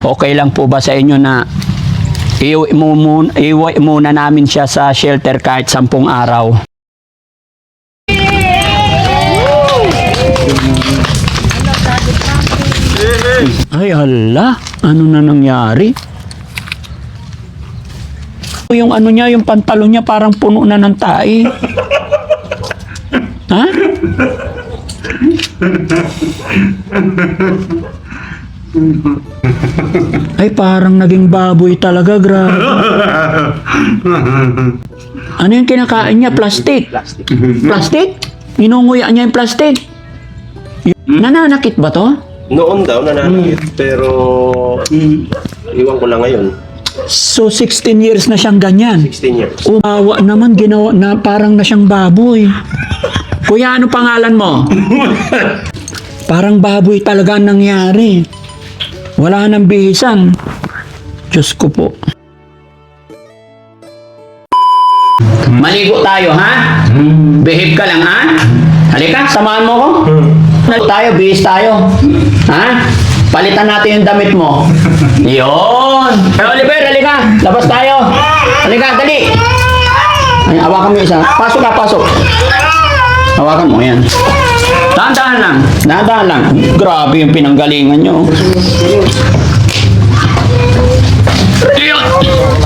Okay lang po ba sa inyo na iuwi, mo muna, iuwi muna namin siya sa shelter kahit sampung araw? Ay, hala. Ano na nangyari? Yung ano niya, yung pantalon niya parang puno na ng tae. ha? Ay, parang naging baboy talaga, grabe. Ano yung kinakain niya? Plastic? Plastic. Inunguya niya yung plastic? Y- Nananakit ba to? Noon daw nananakit, pero iwan ko lang ngayon. So, 16 years na siyang ganyan. 16 years. Umawa naman, ginawa na parang na siyang baboy. Kuya, ano pangalan mo? parang baboy talaga ang nangyari. Wala nang bihisan. Diyos ko po. Maligo tayo, ha? Behave ka lang, ha? Halika, samahan mo ko. Maligo tayo, bihis tayo. Ha? Palitan natin yung damit mo. Yun! Hey, Oliver, halika. Labas tayo. Halika, dali. Ay, hawakan mo isa. Pasok ka, pasok. Hawakan mo, yan. Dahan-dahan lang. Dahan-dahan lang. Grabe yung pinanggalingan nyo.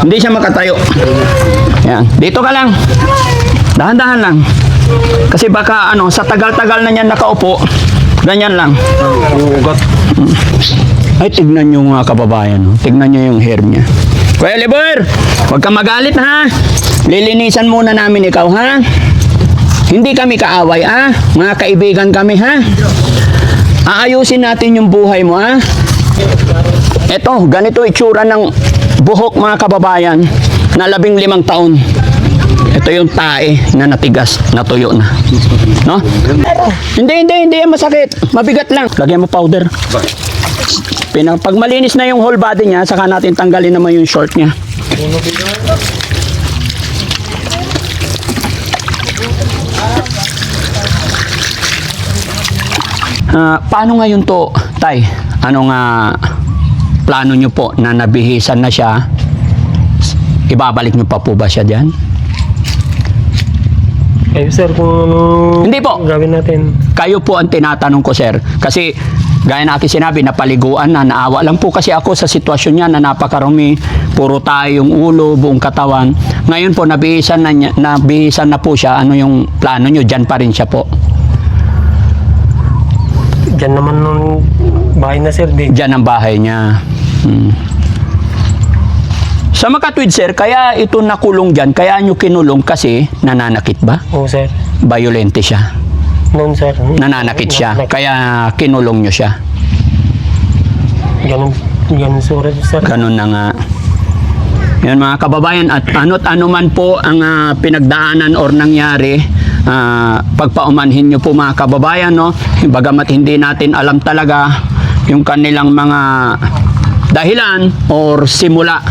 Hindi siya makatayo. Yan. Dito ka lang. Dahan-dahan lang. Kasi baka ano, sa tagal-tagal na niyan nakaupo, ganyan lang. Ugat. Ay, tignan nyo mga kababayan. no? Tignan nyo yung hair niya. Kuya Liber, huwag ka magalit ha. Lilinisan muna namin ikaw ha. Hindi kami kaaway ha. Mga kaibigan kami ha. Aayusin natin yung buhay mo ha. Eto, ganito itsura ng buhok mga kababayan na labing limang taon. Ito yung tae na natigas, natuyo na. No? Hindi, hindi, hindi yan masakit. Mabigat lang. Lagyan mo powder. Pinang, pag malinis na yung whole body niya, saka natin tanggalin naman yung short niya. Ah, paano ngayon to, Tay? Ano nga plano nyo po na nabihisan na siya? Ibabalik nyo pa po ba siya dyan? Eh, sir, kung ano Hindi po. gawin natin. Kayo po ang tinatanong ko, sir. Kasi, gaya na aking sinabi, napaliguan na, naawa lang po kasi ako sa sitwasyon niya na napakarumi. Puro tayo yung ulo, buong katawan. Ngayon po, nabihisan na, niya, nabihisan na po siya. Ano yung plano nyo? Diyan pa rin siya po. Diyan naman nung bahay na, sir. Di. Diyan ang bahay niya. Hmm. Sa makatwid, sir, kaya ito nakulong dyan, kaya nyo kinulong kasi nananakit ba? Oo, sir. Violente siya. Noon, sir. Nananakit siya, Nananakit. kaya kinulong nyo siya. Ganun, ganun, sir. sir. Ganun na nga. Yan mga kababayan, at ano't ano man po ang ah, pinagdaanan or nangyari, ah, pagpaumanhin nyo po mga kababayan, no? Bagamat hindi natin alam talaga yung kanilang mga dahilan or simula.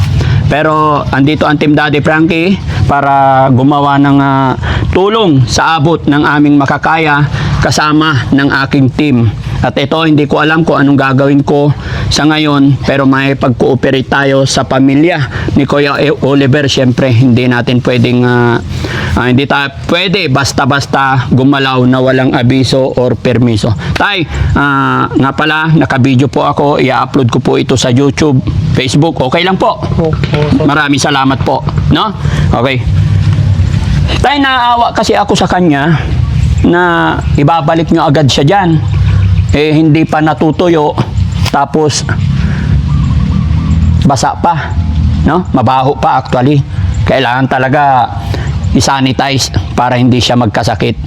Pero andito ang Team Daddy Frankie para gumawa ng ah, tulong sa abot ng aming makakaya kasama ng aking team. At ito, hindi ko alam kung anong gagawin ko sa ngayon, pero may pag-cooperate tayo sa pamilya ni Kuya E- Oliver. Siyempre, hindi natin pwedeng, ah, ah, hindi tayo pwede basta-basta gumalaw na walang abiso or permiso. Tay, ah, nga pala, nakabideo po ako, i-upload ko po ito sa YouTube, Facebook, okay lang po. Sir. Maraming salamat po. No? Okay. Tay, naawa kasi ako sa kanya na ibabalik nyo agad siya dyan. Eh, hindi pa natutuyo. Tapos, basa pa. No? Mabaho pa actually. Kailangan talaga isanitize para hindi siya magkasakit.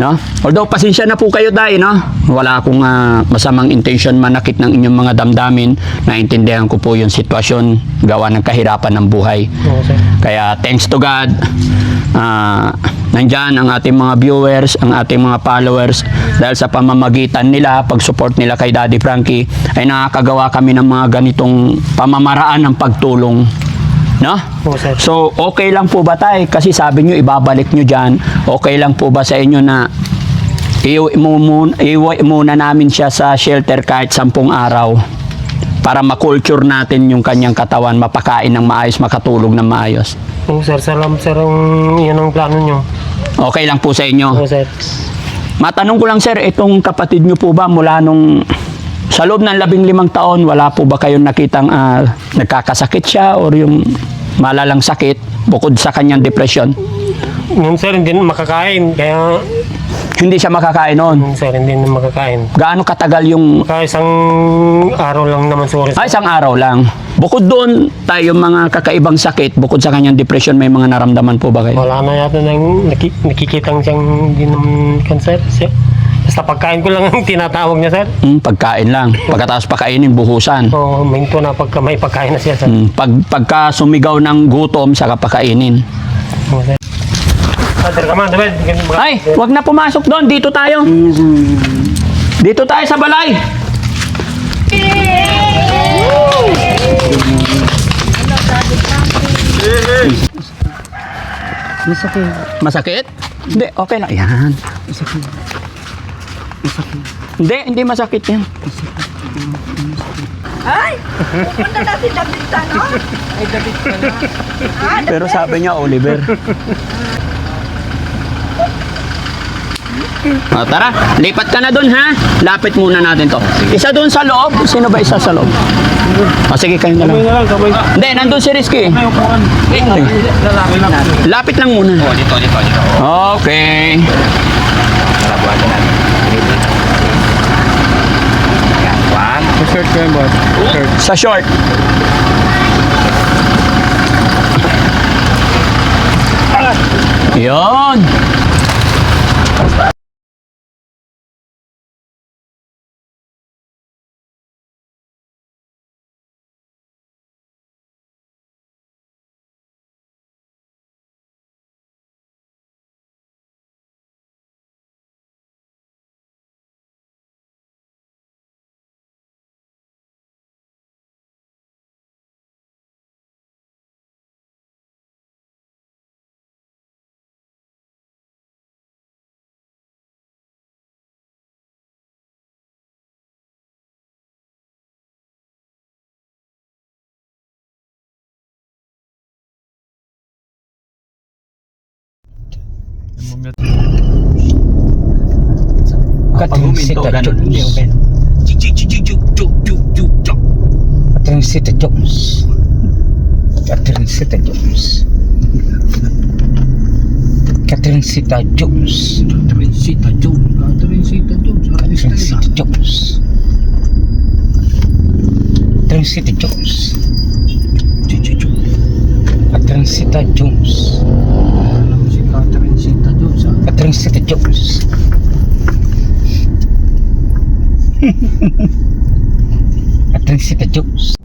No? Although pasensya na po kayo dahil no. Wala akong ah, masamang intention manakit ng inyong mga damdamin. Naintindihan ko po yung sitwasyon gawa ng kahirapan ng buhay. Sir. Kaya thanks to God, ah nandyan ang ating mga viewers, ang ating mga followers dahil sa pamamagitan nila, pag-support nila kay Daddy Frankie ay nakakagawa kami ng mga ganitong pamamaraan ng pagtulong. No? Sir. So, okay lang po ba tay? Kasi sabi nyo, ibabalik nyo dyan. Okay lang po ba sa inyo na iuwi mo muna, iuwi muna namin siya sa shelter kahit sampung araw? para makulture natin yung kanyang katawan, mapakain ng maayos, makatulog ng maayos. Oo sir, salamat sir ang yun ang plano nyo. Okay lang po sa inyo. Oo sir. Matanong ko lang sir, itong kapatid nyo po ba mula nung sa loob ng labing limang taon, wala po ba kayong nakitang ah, nagkakasakit siya or yung malalang sakit bukod sa kanyang depression? Yun sir, hindi makakain. Kaya Hindi siya makakain noon. sir, hindi na makakain. Gaano katagal yung... Kaya isang araw lang naman sir. Ay, isang araw lang. Bukod doon, tayo mga kakaibang sakit, bukod sa kanyang depression, may mga naramdaman po ba kayo? Wala na yata nang naki, nakikitang siyang hindi naman cancer. Sir. Basta pagkain ko lang ang tinatawag niya sir. Hmm, pagkain lang. Pagkatapos pakainin, buhusan. Oo, minto na pagka may pagkain na siya sir. Hmm, pag, pagka sumigaw ng gutom, saka pakainin. Oo sir. Father, come on, David. Ay, wag na pumasok doon. Dito tayo. Dito tayo sa balay. Masakit. Masakit? Hindi, okay lang. Yan. Masakit. Hindi, hindi masakit yan. Ay! Punta na si David sa ano? Ay, David ka na. Ah, Pero sabi niya, Oliver. O, tara, lipat ka na doon ha. Lapit muna natin to. Isa doon sa loob. Sino ba isa sa loob? O, sige, kayo na lang. lang, kamay. Hindi, nandun si Rizky. Okay. Lapit lang muna. Oh, dito, dito, dito. Okay. Sa short ko yan, boss. Sa short. Yun. Katringsit at chok. Catherine Sita Jones. Catherine Sita Jones. Catherine Sita Jones. Catherine Sita Jones. Catherine Sita Jones. Catherine Sita Jones drinks at the jokes. at drinks at the.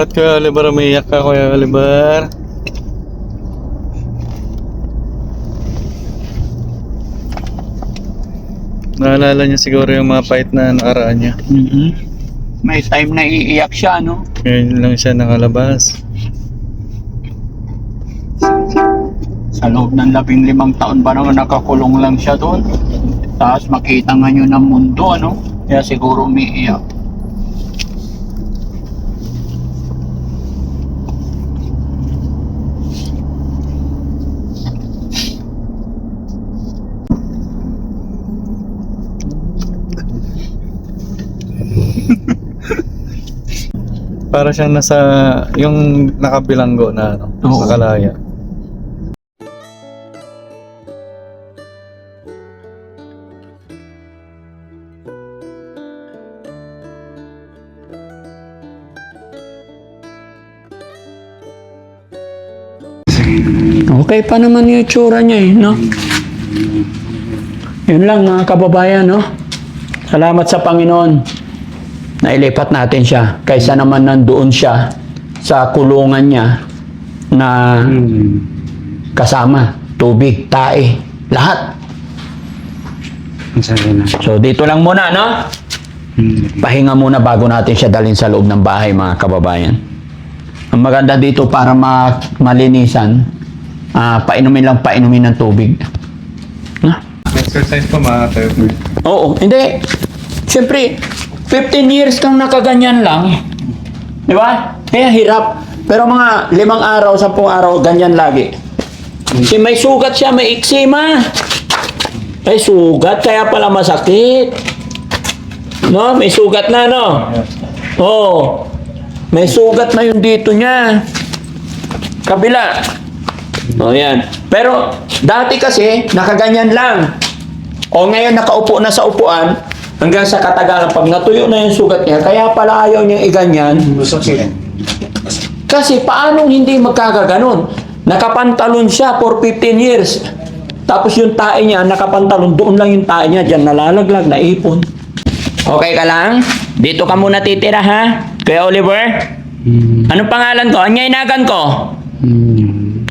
Ba't Kuya Oliver umiiyak ka, Kuya Oliver? Naalala niya siguro yung mga fight na nakaraan niya. Mhm. May time na iiyak siya, no? Ngayon lang siya nakalabas. Sa loob ng labing limang taon pa naman nakakulong lang siya doon. Tapos makita nga nyo ng mundo, ano? Kaya siguro umiiyak. Para siyang nasa, yung nakabilanggo na ano, Oo. nakalaya. Okay pa naman yung itsura niya eh, no? Yun lang mga kababayan, no? Salamat sa Panginoon. Nailipat natin siya. Kaysa naman nandoon siya sa kulungan niya na kasama, tubig, tae, lahat. So dito lang muna, no? Pahinga muna bago natin siya dalhin sa loob ng bahay, mga kababayan. Ang maganda dito para ma- malinisan, ah, painumin lang painumin ng tubig. Na? Exercise pa mga. Oo, hindi. Siyempre, 15 years kang nakaganyan lang. Di ba? Kaya hirap. Pero mga limang araw, sampung araw, ganyan lagi. Si may sugat siya, may eksima. May sugat, kaya pala masakit. No? May sugat na, no? Oo. May sugat na yung dito niya. Kabila. O yan. Pero, dati kasi, nakaganyan lang. O ngayon nakaupo na sa upuan, hanggang sa katagalan, pag natuyo na yung sugat niya, kaya pala ayaw niyang iganyan. Kasi paano hindi magkakaganon? Nakapantalon siya for 15 years. Tapos yung tae niya, nakapantalon, doon lang yung tae niya, dyan nalalaglag, naipon. Okay ka lang? Dito ka muna titira ha? Kuya Oliver? Anong pangalan ko? Anyaynagan ko?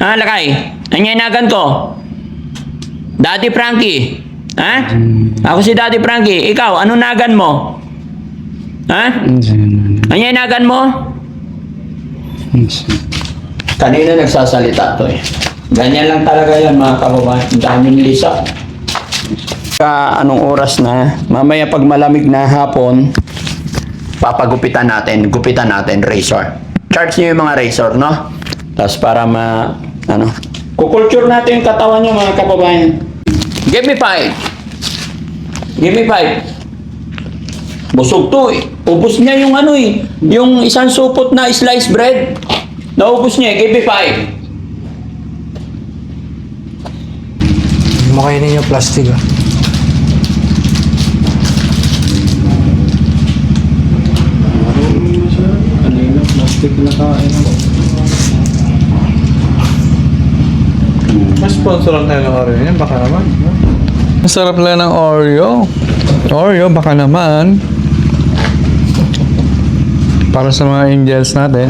Ah, lakay. Anyaynagan ko? Daddy Frankie. Ha? Ako si Daddy Frankie. Ikaw, anong nagan mo? Ha? Anyaynagan mo? Kanina nagsasalita to eh. Ganyan lang talaga yan mga kababayan. Ang daming lisa. Ka anong oras na? Mamaya pag malamig na hapon, papagupitan natin. Gupitan natin razor. Charge niyo yung mga razor, no? Tapos para ma... Ano? Kukulture natin yung katawan niyo mga kababayan. Give me five. Give me five. Busog to eh. Ubus niya yung ano eh. Yung isang supot na sliced bread. Naubos niya eh. Give me five. Makainin yung plastic ah. Kanina, plastic na kain. Mas sponsor lang tayo ng Oreo yan, baka naman. Ang sarap lang ng Oreo. Oreo, baka naman. Para sa mga angels natin.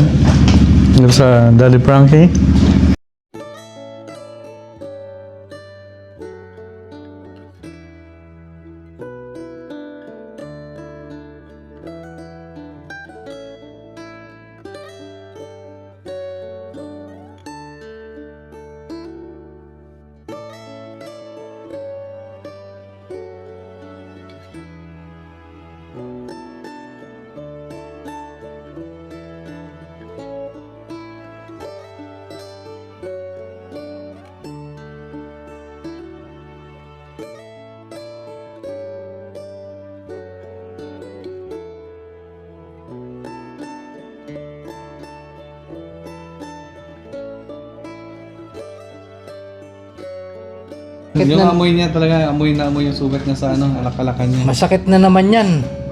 Sa Daddy Frankie. Yung amoy niya talaga, amoy na amoy yung sugat niya sa ano, alakalakan niya. Masakit na naman yan.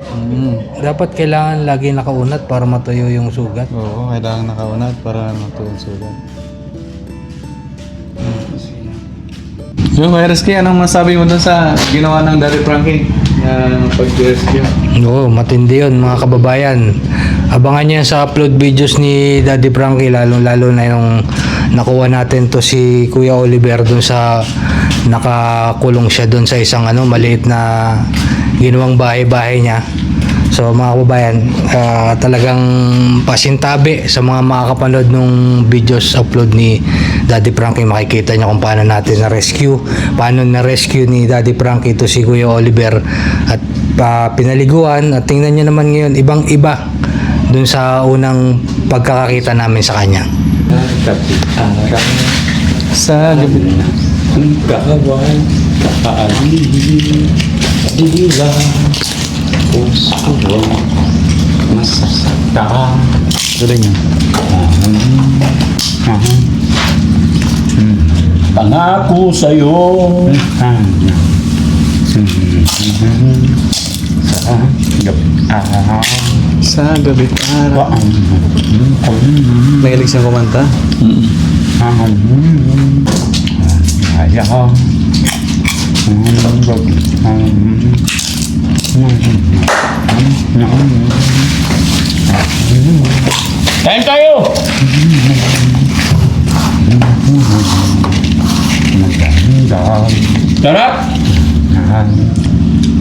Mm. Dapat kailangan lagi nakaunat para matuyo yung sugat. Oo, kailangan nakaunat para matuon sugat. Yung Kuya Rizky, anong masabi mo dun sa ginawa ng Daddy Frankie na pag-rescue? Oo, matindi yun mga kababayan. Abangan niyo yan sa upload videos ni Daddy Frankie lalo lalo na yung nakuha natin to si Kuya Oliver dun sa nakakulong siya dun sa isang ano maliit na ginawang bahay-bahay niya. So mga kababayan, ah, talagang pasintabi sa mga makakapanood nung videos upload ni Daddy Frankie makikita niyo kung paano natin na-rescue, paano na-rescue ni Daddy Frankie ito si Kuya Oliver at ah, pinaliguan at tingnan niyo naman ngayon ibang-iba dun sa unang pagkakakita namin sa kanya. Sa gabi. Kawan, kaali, dila, puso, masasakta. Galing yun. Pangako sa'yo. Sa gabi para. Mahilig siyang kumanta. Kain tayo!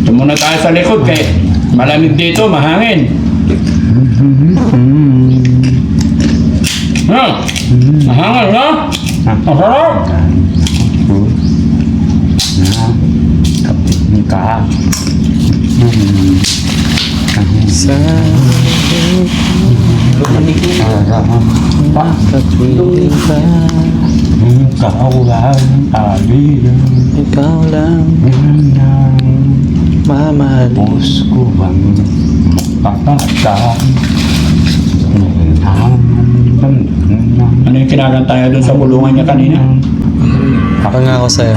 Ito muna tayo sa likod kay malamig dito, mahangin. Ha? Mahangin, ha? Masarap! Ikaw lang, Ikaw lang, mamali. Puso ko bang magpapatay Ang damdaman Ano yung kinakanta tayo doon sa bulungan niya kanina? Ako nga ako sa'yo.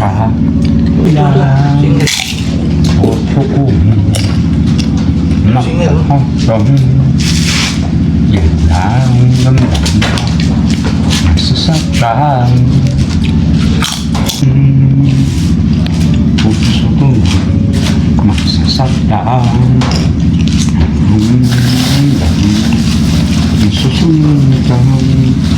Puso ko Magpapatay Yan ang damdaman Masasaktan Hmm, Masasaktan Hmm, Susunod